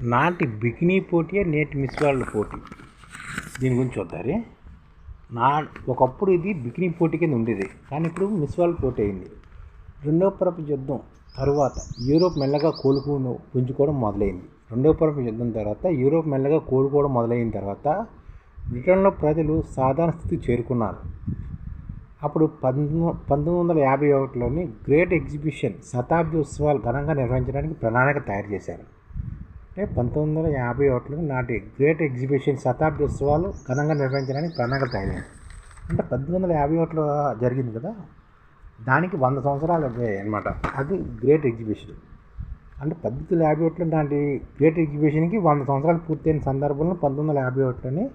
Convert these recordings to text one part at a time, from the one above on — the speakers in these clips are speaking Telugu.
నాటి బికినీ పోటీ నేటి మిస్ వరల్డ్ పోటీ? దీని గురించి చూద్దారి నా ఒకప్పుడు ఇది బికినీ పోటీ కింద ఉండేది. కానీ ఇప్పుడు మిస్ వరల్డ్ పోటీ అయింది. రెండవ ప్రపంచ యుద్ధం తరువాత యూరోప్ మెల్లగా కోలుకుని పుంజుకోవడం మొదలైంది. రెండవ ప్రపంచ యుద్ధం తర్వాత యూరోప్ మెల్లగా కోలుకోవడం మొదలైన తర్వాత బ్రిటన్లో ప్రజలు సాధారణ స్థితికి చేరుకున్నారు. అప్పుడు పంతొమ్మిది పంతొమ్మిది వందల యాభై ఒకటిలోని గ్రేట్ ఎగ్జిబిషన్ శతాబ్ది ఉత్సవాలు ఘనంగా నిర్వహించడానికి ప్రణాళిక తయారు చేశారు. అంటే పంతొమ్మిది వందల యాభై ఒకటిలో నాటి గ్రేట్ ఎగ్జిబిషన్ శతాబ్ది ఉత్సవాలు ఘనంగా నిర్వహించడానికి ప్రణాళిక తయారైంది అంటే పద్దెనిమిది వందల యాభై ఒకటిలో జరిగింది కదా? దానికి వంద సంవత్సరాలు అనమాట అది గ్రేట్ ఎగ్జిబిషన్. అంటే పద్దెనిమిది వందల యాభై ఒకటిలో నాటి గ్రేట్ ఎగ్జిబిషన్కి వంద సంవత్సరాలు పూర్తయిన సందర్భంలో పంతొమ్మిది వందల యాభై ఒకటిలోని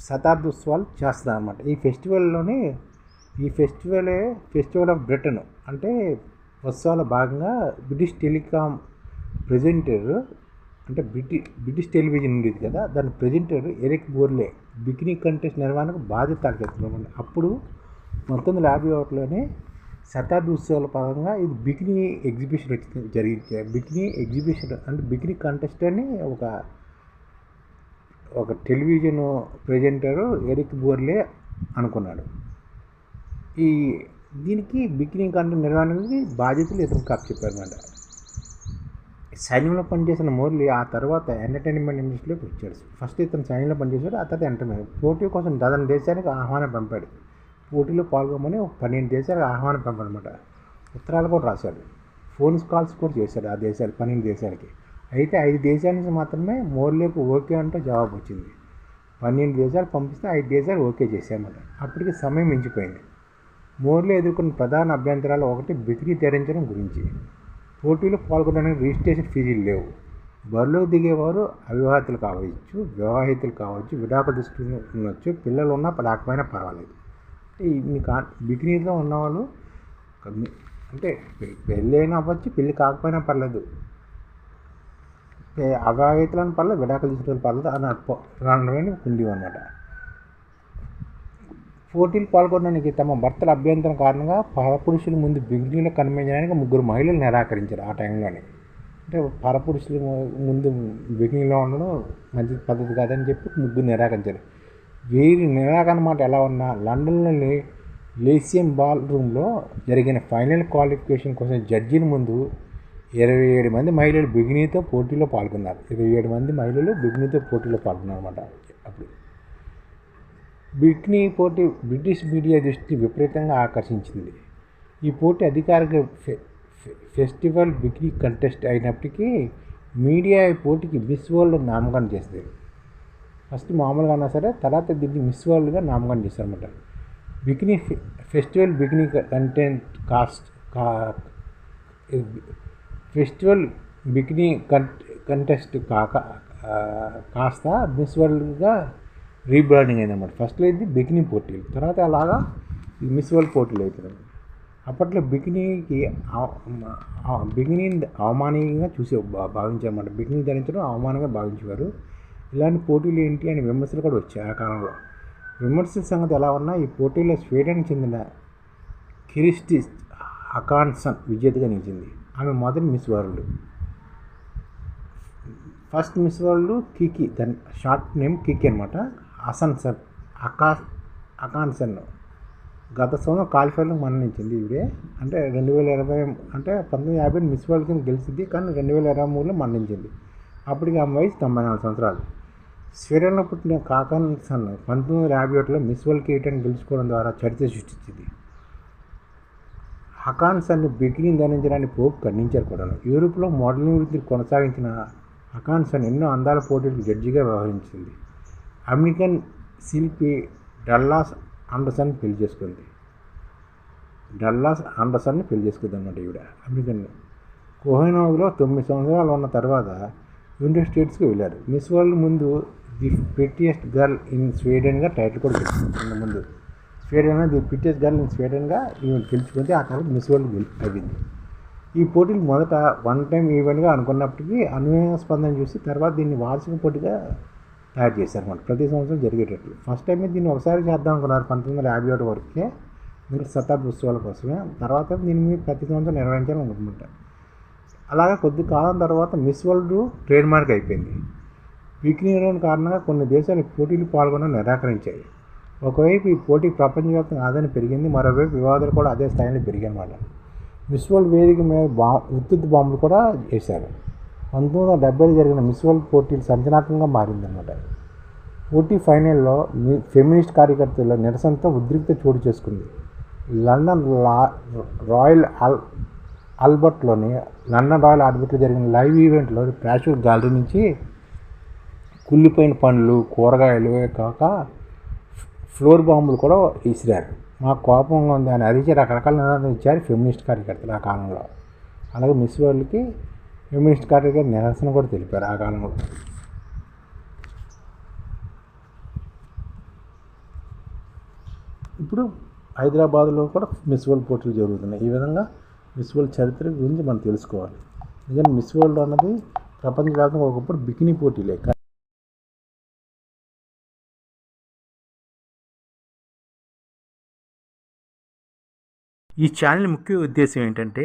శతాబ్ది ఉత్సవాలు చేస్తున్నారు అనమాట ఈ ఫెస్టివల్లోని ఈ ఫెస్టివలే ఫెస్టివల్ ఆఫ్ బ్రిటన్ అంటే ఉత్సవాల భాగంగా బ్రిటిష్ టెలికాం ప్రెజెంటర్ అంటే బ్రిటి బ్రిటిష్ టెలివిజన్ ఉండేది కదా దాని presenter Eric Morley bikini contest నిర్వహణకు బాధ్యత అడగట్టున్నామండి అప్పుడు పంతొమ్మిది వందల యాభై ఒకటిలోనే శతాబ్ది ఉత్సవాల పరంగా ఇది బికినీ ఎగ్జిబిషన్ వచ్చి జరిగింది. బికినీ ఎగ్జిబిషన్ అంటే బికినీ కంటెస్ట్ అని ఒక ఒక టెలివిజన్ ప్రెజెంటరు ఎరిక్ బోర్లే అనుకున్నాడు. ఈ దీనికి బికినీ కంటెంట్ నిర్వహణకి బాధ్యతలు ఇతను చెప్పారు చెప్పారన్నమాట. సైన్యంలో పనిచేసిన మోర్లీ ఆ తర్వాత ఎంటర్టైన్మెంట్ ఇండస్ట్రీలోకి వచ్చాడు. ఫస్ట్ ఇతను సైన్యంలో పనిచేశాడు ఆ తర్వాత ఎంటర్టైన్మెంట్ పోటీ కోసం దాదాపు దేశానికి ఆహ్వానం పంపాడు. పోటీలో పాల్గొమని ఒక పన్నెండు దేశాలకు ఆహ్వానం పంపాడనమాట ఉత్తరాలు కూడా రాశాడు. ఫోన్ కాల్స్ కూడా చేశాడు ఆ దేశాలు పన్నెండు దేశాలకి. అయితే ఐదు దేశాల నుంచి మాత్రమే మోర్లేకు ఓకే అంటూ జవాబు వచ్చింది. పన్నెండు దేశాలు పంపిస్తే ఐదు దేశాలు ఓకే చేశామట అప్పటికి సమయం మించిపోయింది. మోర్లే ఎదుర్కొన్న ప్రధాన అభ్యంతరాలు ఒకటి బితికి ధరించడం గురించి. పోటీలో పాల్గొనడానికి రిజిస్ట్రేషన్ ఫీజులు లేవు. బరిలోకి దిగేవారు అవివాహితులు కావచ్చు వివాహితులు కావచ్చు విడాకులు దృష్టి ఉండొచ్చు పిల్లలు ఉన్నా రాకపోయినా పర్వాలేదు. అంటే ఇన్ని కా బికినీలో ఉన్నవాళ్ళు అంటే పెళ్ళి అయినా అవ్వచ్చు పెళ్ళి కాకపోయినా పర్లేదు. అవివాహితులను పర్లేదు విడాకులు తీసుకుని పర్లేదు అని ప్రాణమైన కుండి అనమాట పోటీలు పాల్గొనడానికి తమ భర్తల అభ్యంతరం కారణంగా పరపురుషుల ముందు బిగినీలో కనిపించడానికి ముగ్గురు మహిళలు నిరాకరించారు ఆ టైంలోనే. అంటే పరపురుషుల ముందు బిగినీలో ఉండడం మంచి పద్ధతి కాదని చెప్పి ముగ్గురు నిరాకరించారు. వీరి నిరాకరణ మాట ఎలా ఉన్నా లండన్లోని లేసియం బాల్ రూమ్లో జరిగిన ఫైనల్ క్వాలిఫికేషన్ కోసం జడ్జిల ముందు ఇరవై ఏడు మంది మహిళలు బిగినీతో పోటీలో పాల్గొన్నారు. ఇరవై ఏడు మంది మహిళలు బిగినీతో పోటీలో పాల్గొన్నారు అనమాట అప్పుడు పోటీ బ్రిటిష్ మీడియా దృష్టి విపరీతంగా ఆకర్షించింది. ఈ పోటీ అధికారిక ఫెస్టివల్ బికినీ కంటెస్ట్ అయినప్పటికీ మీడియా ఈ పోటీకి మిస్ వరల్డ్ నామకరణం చేసింది. ఫస్ట్ మామూలుగా అన్నా సరే తర్వాత దీన్ని మిస్ వరల్డ్గా నామకరణం చేశారన్నమాట. Bikini festival bikini content cast festival bikini contest కాక కాస్త మిస్ వరల్డ్గా రీబ్రాండింగ్ అయిందన్నమాట ఫస్ట్లో ఇది బికినీ పోటీలు తర్వాత అలాగా ఈ మిస్ వరల్డ్ పోటీలు అవుతున్నాయి అప్పట్లో బికినీకి బికినీ అవమానంగా చూసే భావించారన్నమాట బికినీ ధరించడం అవమానంగా భావించేవారు. ఇలాంటి పోటీలు ఏంటి అని విమర్శలు కూడా వచ్చాయి ఆ కాలంలో. విమర్శల సంగతి ఎలా ఉన్నా ఈ పోటీలో స్వీడన్కి చెందిన కిరిస్టి హకాన్సన్ విజేతగా నిలిచింది. ఆమె మొదటి Miss World. First Miss World కికి దాని షార్ట్ నేమ్ కికి అనమాట అసన్సన్ అకా అకాన్సన్ గత సంవత్సరం క్వాలిఫైర్లో మరణించింది ఇవిడే అంటే రెండు వేల ఇరవై అంటే పంతొమ్మిది యాభై మిస్ వరల్డ్ కింద గెలిచింది కానీ రెండు వేల ఇరవై మూడులో మరణించింది అప్పటికి ఆమె వయసు తొంభై నాలుగు సంవత్సరాలు. స్వీడన్లో పుట్టిన కాకాన్సన్ పంతొమ్మిది వందల యాభై ఒకటిలో మిస్ వరల్డ్ కిరీటాన్ని గెలుచుకోవడం ద్వారా చరిత్ర సృష్టించింది. హకాన్సన్ బిగిని ధరించడానికి పోపు ఖండించారు కూడా యూరోప్లో మోడలింగ్ వృత్తిని కొనసాగించిన హకాన్సన్ ఎన్నో అందాల పోటీలకు జడ్జిగా వ్యవహరించింది. అమెరికన్ శిల్పి డల్లాస్ అండర్సన్ పెళ్ళి చేసుకుంది. డల్లాస్ అండర్సన్ని పెళ్ళి చేసుకుంది అనమాట ఈవిడ అమెరికన్ కోహినోగ్లో తొమ్మిది సంవత్సరాలు ఉన్న తర్వాత యునైటెడ్ స్టేట్స్కి వెళ్ళారు. మిస్ వరల్డ్ ముందు ది ప్రిటియెస్ట్ గర్ల్ ఇన్ స్వీడన్గా టైటిల్ కూడా గెలుచుకుంది ముందు. Sweden the prettiest girl in స్వీడన్గా ఈమె గెలుచుకుంటే ఆ తర్వాత మిస్ వరల్డ్ గెలి అయింది ఈ పోటీలు మొదట వన్ టైం ఈవెంట్గా అనుకున్నప్పటికీ అనువైన స్పందన చూసి తర్వాత దీన్ని వార్షిక పోటీగా తయారు చేశారు అనమాట. ప్రతి సంవత్సరం జరిగేటట్లు. ఫస్ట్ టైం దీన్ని ఒకసారి చేద్దాం అనుకున్నారు పంతొమ్మిది వందల యాభై ఒకటి వరకే. మీరు శతాబ్ది ఉత్సవాల కోసమే. తర్వాత దీన్ని ప్రతి సంవత్సరం నిర్వహించాలని అనుకుంటారు అలాగే కొద్ది కాలం తర్వాత మిస్ వరల్డ్ ట్రేడ్ మార్క్ అయిపోయింది. బికినీ కారణంగా కొన్ని దేశాలు పోటీలు పాల్గొనడం నిరాకరించాయి. ఒకవైపు ఈ పోటీ ప్రపంచవ్యాప్తంగా ఆదాయం పెరిగింది. మరోవైపు వివాదాలు కూడా అదే స్థాయిలో పెరిగాయన్నమాట. మిస్ వరల్డ్ వేదిక మీద బా విద్యుత్ బాంబులు కూడా వేశారు. పంతొమ్మిది వందల డెబ్బైలో జరిగిన మిస్ వరల్డ్ పోటీలు సంచనాత్మకంగా మారిందన్నమాట. పోటీ ఫైనల్లో మీ- ఫెమినిస్ట్ కార్యకర్తల నిరసనతో ఉద్రిక్త చోటు చేసుకుంది. లండన్ లా రాయల్ అల్ ఆల్బర్ట్లోని లండన్ రాయల్ ఆల్బర్ట్లో జరిగిన లైవ్ ఈవెంట్లో ప్లాస్టిక్ గ్యాలరీ నుంచి కుళ్ళిపోయిన పండ్లు కూరగాయలు కాక ఫ్లోర్ బాంబులు కూడా విసిరారు మా కోపంగా ఉంది అని అరిచి రకరకాల నినాదాలు ఇచ్చారు ఫెమినిస్ట్ కార్యకర్తలు ఆ కాలంలో. అలాగే మిస్ వరల్డ్కి కమ్యూనిస్ట్ కార్యకర్త నిరసన కూడా తెలిపారు ఆ కాలంలో. ఇప్పుడు హైదరాబాద్లో కూడా మిస్ వరల్డ్ పోటీలు జరుగుతున్నాయి. ఈ విధంగా మిస్ వరల్డ్ చరిత్ర గురించి మనం తెలుసుకోవాలి. నిజంగా మిస్ వరల్డ్ అన్నది ప్రపంచవ్యాప్తంగా ఒకప్పుడు బికినీ పోటీలే. ఈ ఛానల్ ముఖ్య ఉద్దేశం ఏంటంటే